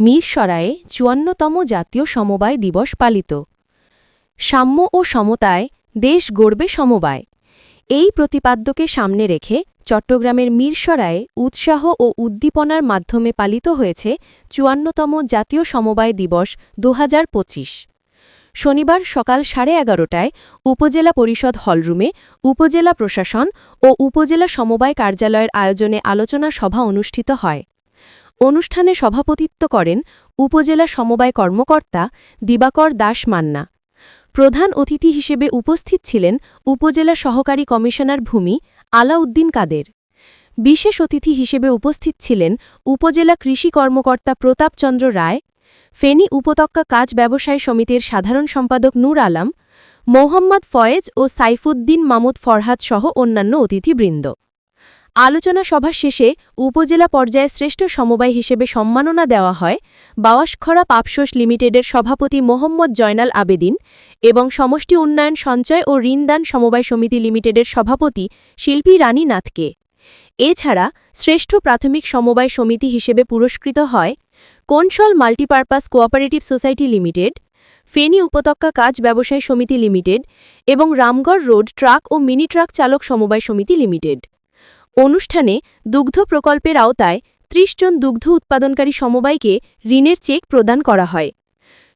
মিরসরায়ে চুয়ান্নতম জাতীয় সমবায় দিবস পালিত। সাম্য ও সমতায় দেশ গড়বে সমবায়। এই প্রতিপাদ্যকে সামনে রেখে চট্টগ্রামের মিরসরায়ে উৎসাহ ও উদ্দীপনার মাধ্যমে পালিত হয়েছে চুয়ান্নতম জাতীয় সমবায় দিবস দু হাজার পঁচিশ। শনিবার সকাল সাড়ে এগারোটায় উপজেলা পরিষদ হলরুমে উপজেলা প্রশাসন ও উপজেলা সমবায় কার্যালয়ের আয়োজনে আলোচনা সভা অনুষ্ঠিত হয়। অনুষ্ঠানে সভাপতিত্ব করেন উপজেলা সমবায় কর্মকর্তা দিবাকর দাস মান্না। প্রধান অতিথি হিসেবে উপস্থিত ছিলেন উপজেলা সহকারী কমিশনার ভূমি আলাউদ্দিন কাদের। বিশেষ অতিথি হিসেবে উপস্থিত ছিলেন উপজেলা কৃষি কর্মকর্তা প্রতাপচন্দ্র রায়, ফেনী উপত্যকা কাজ ব্যবসায় সমিতির সাধারণ সম্পাদক নূর আলাম, মোহাম্মদ ফয়েজ ও সাইফুদ্দিন মামুদ ফরহাদ সহ অন্যান্য অতিথিবৃন্দ। আলোচনা সভা শেষে উপজেলা পর্যায়ে শ্রেষ্ঠ সমবায় হিসেবে সম্মাননা দেওয়া হয় বাওয়াসখরা পাপসোস লিমিটেডের সভাপতি মোহাম্মদ জয়নাল আবেদিন এবং সমষ্টি উন্নয়ন সঞ্চয় ও ঋণদান সমবায় সমিতি লিমিটেডের সভাপতি শিল্পী রানী নাথকে। এছাড়া শ্রেষ্ঠ প্রাথমিক সমবায় সমিতি হিসেবে পুরস্কৃত হয় কনসল multipurpose cooperative society limited, Feni উপত্যকা কাজ ব্যবসায় সমিতি লিমিটেড এবং রামগড় রোড ট্রাক ও মিনি ট্রাক চালক সমবায় সমিতি লিমিটেড। অনুষ্ঠানে দুগ্ধ প্রকল্পের আওতায় ত্রিশ জন দুগ্ধ উৎপাদনকারী সমবায়কে ঋণের চেক প্রদান করা হয়।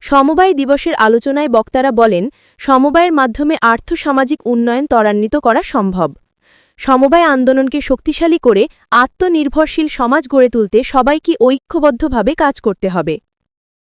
সমবায় দিবসের আলোচনায় বক্তারা বলেন, সমবায়ের মাধ্যমে আর্থসামাজিক উন্নয়ন ত্বরান্বিত করা সম্ভব। সমবায় আন্দোলনকে শক্তিশালী করে আত্মনির্ভরশীল সমাজ গড়ে তুলতে সবাইকে ঐক্যবদ্ধভাবে কাজ করতে হবে।